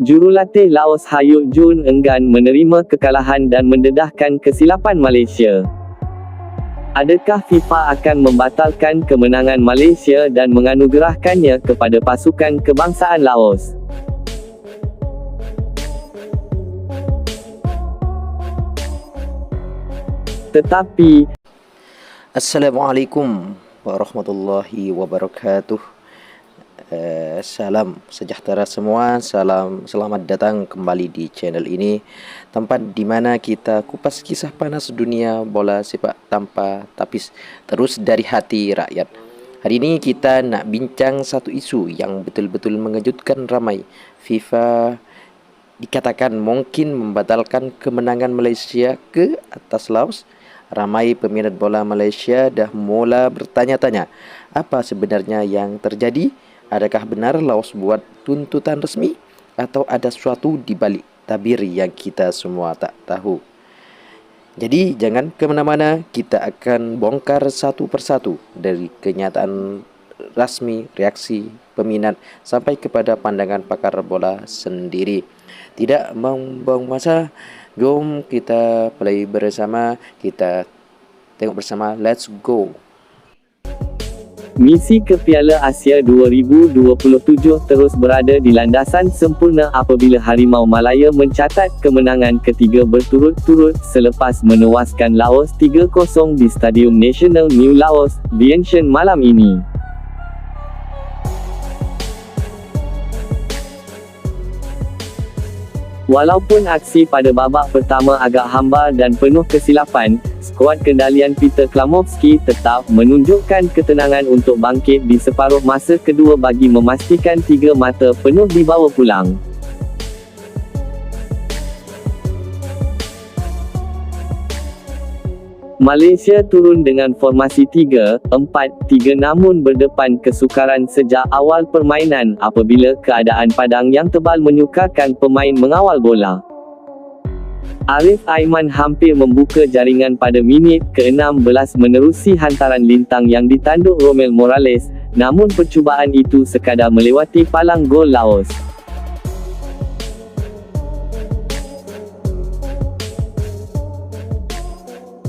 Jurulatih Laos Hayut Jun enggan menerima kekalahan dan mendedahkan kesilapan Malaysia. Adakah FIFA akan membatalkan kemenangan Malaysia dan menganugerahkannya kepada pasukan kebangsaan Laos? Tetapi, Assalamualaikum warahmatullahi wabarakatuh. Uh, salam sejahtera semua. Salam selamat datang kembali di channel ini. Tempat di mana kita kupas kisah panas dunia bola sepak tanpa tapis terus dari hati rakyat. Hari ini kita nak bincang satu isu yang betul-betul mengejutkan ramai. FIFA dikatakan mungkin membatalkan kemenangan Malaysia ke atas Laos. Ramai peminat bola Malaysia dah mula bertanya-tanya apa sebenarnya yang terjadi. Adakah benar Laos buat tuntutan resmi atau ada sesuatu di balik tabir yang kita semua tak tahu. Jadi jangan ke mana-mana, kita akan bongkar satu persatu dari kenyataan rasmi, reaksi peminat sampai kepada pandangan pakar bola sendiri. Tidak membuang masa, jom kita play bersama, kita tengok bersama, let's go. misi ke Piala Asia 2027 terus berada di landasan sempurna apabila Harimau Malaya mencatat kemenangan ketiga berturut-turut selepas menewaskan Laos 3-0 di Stadium National New Laos, Vientiane malam ini. Walaupun aksi pada babak pertama agak hambar dan penuh kesilapan, skuad kendalian Peter Klamovski tetap menunjukkan ketenangan untuk bangkit di separuh masa kedua bagi memastikan tiga mata penuh dibawa pulang. Malaysia turun dengan formasi 3-4-3 namun berdepan kesukaran sejak awal permainan apabila keadaan padang yang tebal menyukarkan pemain mengawal bola. Arif Aiman hampir membuka jaringan pada minit ke-16 menerusi hantaran lintang yang ditanduk Romel Morales, namun percubaan itu sekadar melewati palang gol Laos.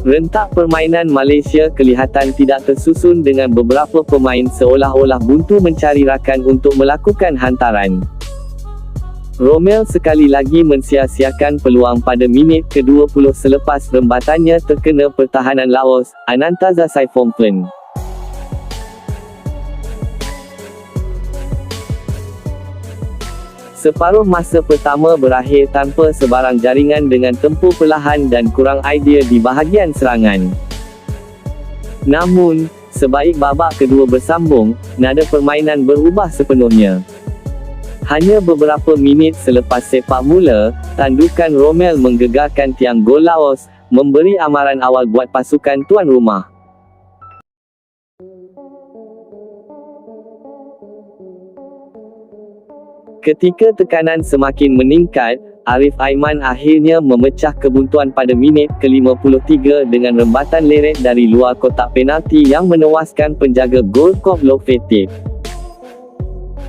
Rentak permainan Malaysia kelihatan tidak tersusun dengan beberapa pemain seolah-olah buntu mencari rakan untuk melakukan hantaran. Romel sekali lagi mensia-siakan peluang pada minit ke-20 selepas rembatannya terkena pertahanan Laos, Anantaza Saifomplen. Separuh masa pertama berakhir tanpa sebarang jaringan dengan tempur perlahan dan kurang idea di bahagian serangan. Namun, sebaik babak kedua bersambung, nada permainan berubah sepenuhnya. Hanya beberapa minit selepas sepak mula, tandukan Romel menggegarkan tiang gol Laos, memberi amaran awal buat pasukan tuan rumah. Ketika tekanan semakin meningkat, Arif Aiman akhirnya memecah kebuntuan pada minit ke-53 dengan rembatan leret dari luar kotak penalti yang menewaskan penjaga gol Kop Lokfetip.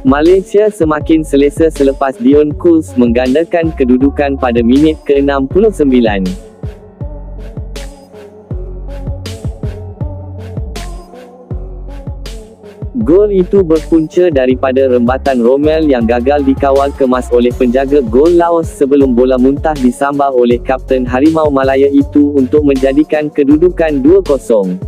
Malaysia semakin selesa selepas Dion Kuls menggandakan kedudukan pada minit ke-69. Gol itu berpunca daripada rembatan Romel yang gagal dikawal kemas oleh penjaga gol Laos sebelum bola muntah disambar oleh Kapten Harimau Malaya itu untuk menjadikan kedudukan 2-0.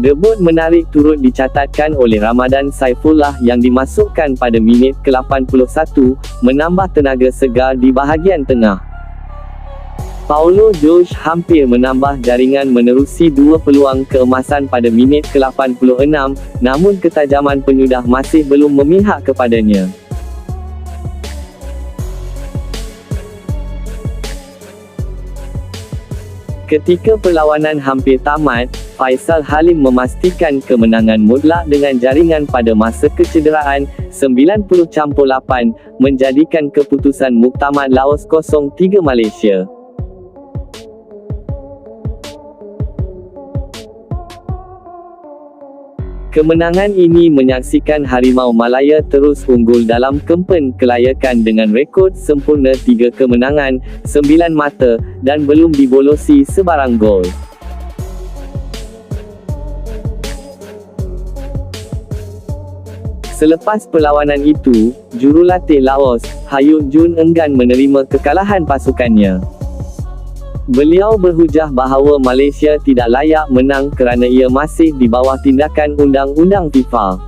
Debut menarik turut dicatatkan oleh Ramadan Saifullah yang dimasukkan pada minit ke-81, menambah tenaga segar di bahagian tengah. Paulo Josh hampir menambah jaringan menerusi dua peluang keemasan pada minit ke-86, namun ketajaman penyudah masih belum memihak kepadanya. Ketika perlawanan hampir tamat, Faisal Halim memastikan kemenangan mutlak dengan jaringan pada masa kecederaan, 90-8, menjadikan keputusan muktamad Laos 0-3 Malaysia. Kemenangan ini menyaksikan Harimau Malaya terus unggul dalam kempen kelayakan dengan rekod sempurna 3 kemenangan, 9 mata, dan belum dibolosi sebarang gol. Selepas perlawanan itu, jurulatih Laos, Hayuk Jun enggan menerima kekalahan pasukannya. Beliau berhujah bahawa Malaysia tidak layak menang kerana ia masih di bawah tindakan undang-undang FIFA.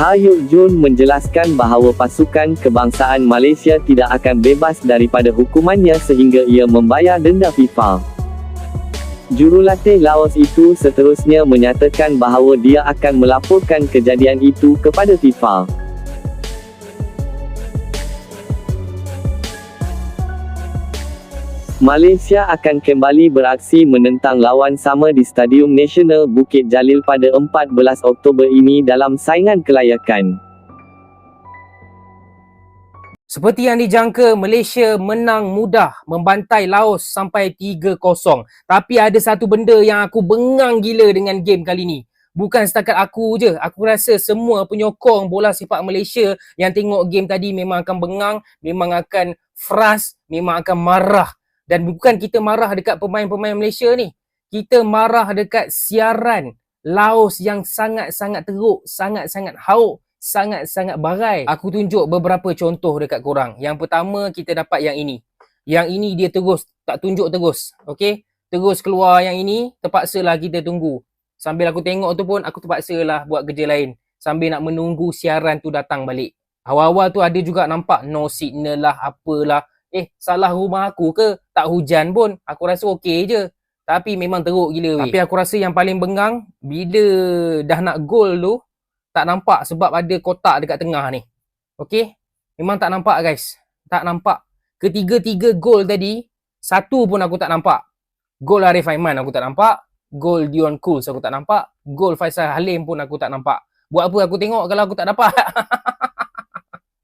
Ha Yuk Jun menjelaskan bahawa pasukan kebangsaan Malaysia tidak akan bebas daripada hukumannya sehingga ia membayar denda FIFA. Jurulatih Laos itu seterusnya menyatakan bahawa dia akan melaporkan kejadian itu kepada FIFA. Malaysia akan kembali beraksi menentang lawan sama di Stadium Nasional Bukit Jalil pada 14 Oktober ini dalam saingan kelayakan. Seperti yang dijangka, Malaysia menang mudah membantai Laos sampai 3-0. Tapi ada satu benda yang aku bengang gila dengan game kali ni. Bukan setakat aku je, aku rasa semua penyokong bola sepak Malaysia yang tengok game tadi memang akan bengang, memang akan frust, memang akan marah dan bukan kita marah dekat pemain-pemain Malaysia ni. Kita marah dekat siaran Laos yang sangat-sangat teruk, sangat-sangat hauk, sangat-sangat barai. Aku tunjuk beberapa contoh dekat korang. Yang pertama kita dapat yang ini. Yang ini dia terus, tak tunjuk terus. Okay? Terus keluar yang ini, terpaksalah kita tunggu. Sambil aku tengok tu pun, aku terpaksalah buat kerja lain. Sambil nak menunggu siaran tu datang balik. Awal-awal tu ada juga nampak no signal lah, apalah eh salah rumah aku ke? Tak hujan pun. Aku rasa okey je. Tapi memang teruk gila weh. tapi aku rasa yang paling bengang bila dah nak gol tu tak nampak sebab ada kotak dekat tengah ni. Okey? Memang tak nampak guys. Tak nampak. Ketiga-tiga gol tadi satu pun aku tak nampak. Gol Arif Aiman aku tak nampak. Gol Dion Cools aku tak nampak. Gol Faisal Halim pun aku tak nampak. Buat apa aku tengok kalau aku tak dapat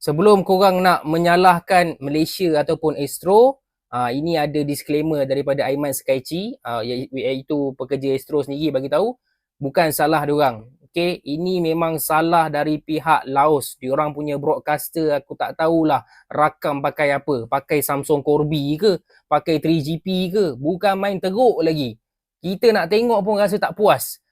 sebelum korang nak menyalahkan Malaysia ataupun Astro, uh, ini ada disclaimer daripada Aiman Skaichi, uh, iaitu pekerja Astro sendiri bagi tahu bukan salah diorang. Okay, ini memang salah dari pihak Laos. Diorang punya broadcaster aku tak tahulah rakam pakai apa. Pakai Samsung Corby ke? Pakai 3GP ke? Bukan main teruk lagi. Kita nak tengok pun rasa tak puas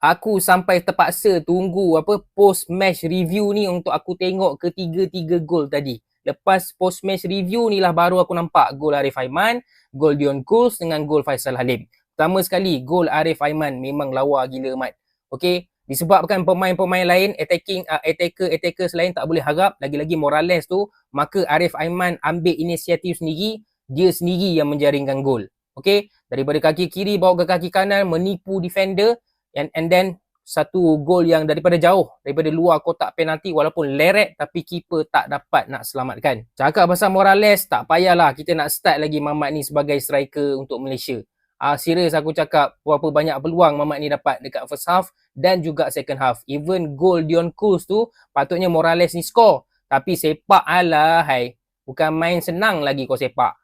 aku sampai terpaksa tunggu apa post match review ni untuk aku tengok ketiga-tiga gol tadi. Lepas post match review ni lah baru aku nampak gol Arif Aiman, gol Dion Kools dengan gol Faisal Halim. Pertama sekali gol Arif Aiman memang lawa gila mat. Okay, disebabkan pemain-pemain lain attacking uh, attacker attacker selain tak boleh harap lagi-lagi Morales tu, maka Arif Aiman ambil inisiatif sendiri, dia sendiri yang menjaringkan gol. Okay, daripada kaki kiri bawa ke kaki kanan menipu defender and and then satu gol yang daripada jauh daripada luar kotak penalti walaupun leret tapi keeper tak dapat nak selamatkan. Cakap pasal Morales tak payahlah kita nak start lagi Mamat ni sebagai striker untuk Malaysia. Ah uh, serius aku cakap berapa banyak peluang Mamat ni dapat dekat first half dan juga second half. Even goal Dion Kuz tu patutnya Morales ni score tapi sepak alah hai. Bukan main senang lagi kau sepak.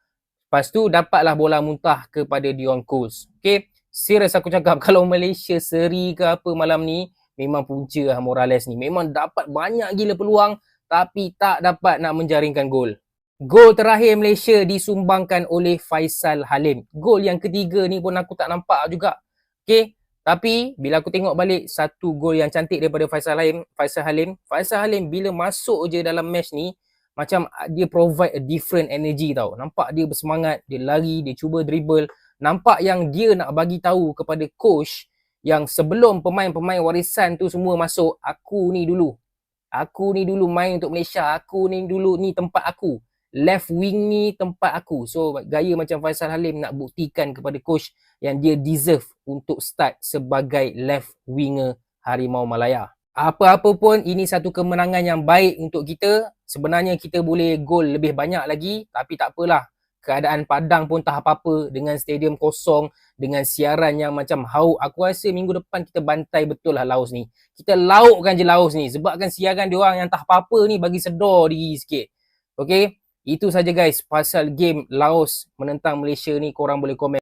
Lepas tu dapatlah bola muntah kepada Dion Kuz. Okay serius aku cakap kalau Malaysia seri ke apa malam ni memang punca lah Morales ni. Memang dapat banyak gila peluang tapi tak dapat nak menjaringkan gol. Gol terakhir Malaysia disumbangkan oleh Faisal Halim. Gol yang ketiga ni pun aku tak nampak juga. Okey tapi bila aku tengok balik satu gol yang cantik daripada Faisal Halim Faisal Halim. Faisal Halim bila masuk je dalam match ni macam dia provide a different energy tau. Nampak dia bersemangat dia lari dia cuba dribble nampak yang dia nak bagi tahu kepada coach yang sebelum pemain-pemain warisan tu semua masuk, aku ni dulu. Aku ni dulu main untuk Malaysia. Aku ni dulu ni tempat aku. Left wing ni tempat aku. So gaya macam Faisal Halim nak buktikan kepada coach yang dia deserve untuk start sebagai left winger Harimau Malaya. Apa-apa pun ini satu kemenangan yang baik untuk kita. Sebenarnya kita boleh gol lebih banyak lagi tapi tak apalah keadaan padang pun tak apa-apa dengan stadium kosong dengan siaran yang macam hau. Aku rasa minggu depan kita bantai betul lah Laos ni. Kita laukkan je Laos ni sebabkan siaran dia orang yang tak apa-apa ni bagi sedar diri sikit. Okey? Itu saja guys pasal game Laos menentang Malaysia ni korang boleh komen.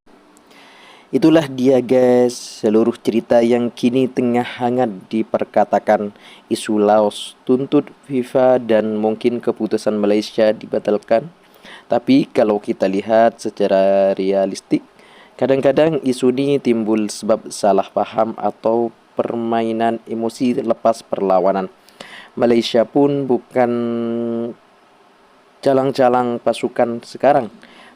Itulah dia guys, seluruh cerita yang kini tengah hangat diperkatakan isu Laos tuntut FIFA dan mungkin keputusan Malaysia dibatalkan. Tapi kalau kita lihat secara realistik, kadang-kadang isu ini timbul sebab salah faham atau permainan emosi lepas perlawanan. Malaysia pun bukan calang-calang pasukan sekarang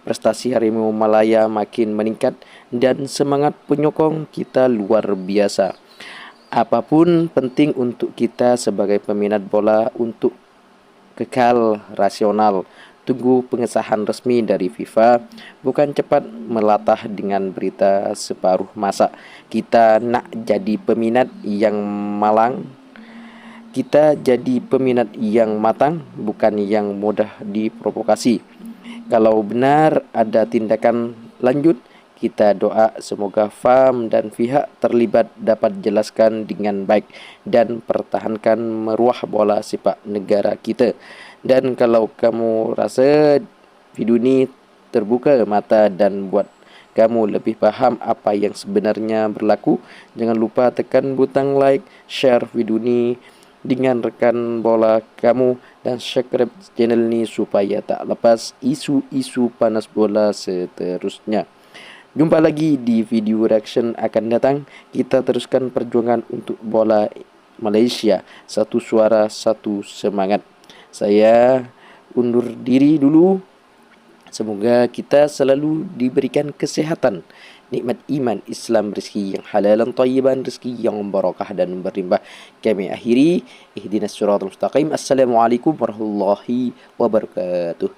prestasi Harimau Malaya makin meningkat dan semangat penyokong kita luar biasa. Apa pun penting untuk kita sebagai peminat bola untuk kekal rasional. Tunggu pengesahan resmi dari FIFA, bukan cepat melatah dengan berita separuh masa. Kita nak jadi peminat yang malang, kita jadi peminat yang matang, bukan yang mudah diprovokasi. Kalau benar ada tindakan lanjut, kita doa semoga FAM dan pihak terlibat dapat jelaskan dengan baik dan pertahankan meruah bola sepak negara kita. Dan kalau kamu rasa video ini terbuka mata dan buat kamu lebih faham apa yang sebenarnya berlaku, jangan lupa tekan butang like, share video ini dengan rekan bola kamu dan subscribe channel ni supaya tak lepas isu-isu panas bola seterusnya. Jumpa lagi di video reaction akan datang. Kita teruskan perjuangan untuk bola Malaysia. Satu suara, satu semangat. Saya undur diri dulu. Semoga kita selalu diberikan kesehatan nikmat iman Islam rezeki yang halalan tayyiban rezeki yang barakah dan berlimpah kami akhiri. Ihdinas siratal mustaqim. Assalamualaikum warahmatullahi wabarakatuh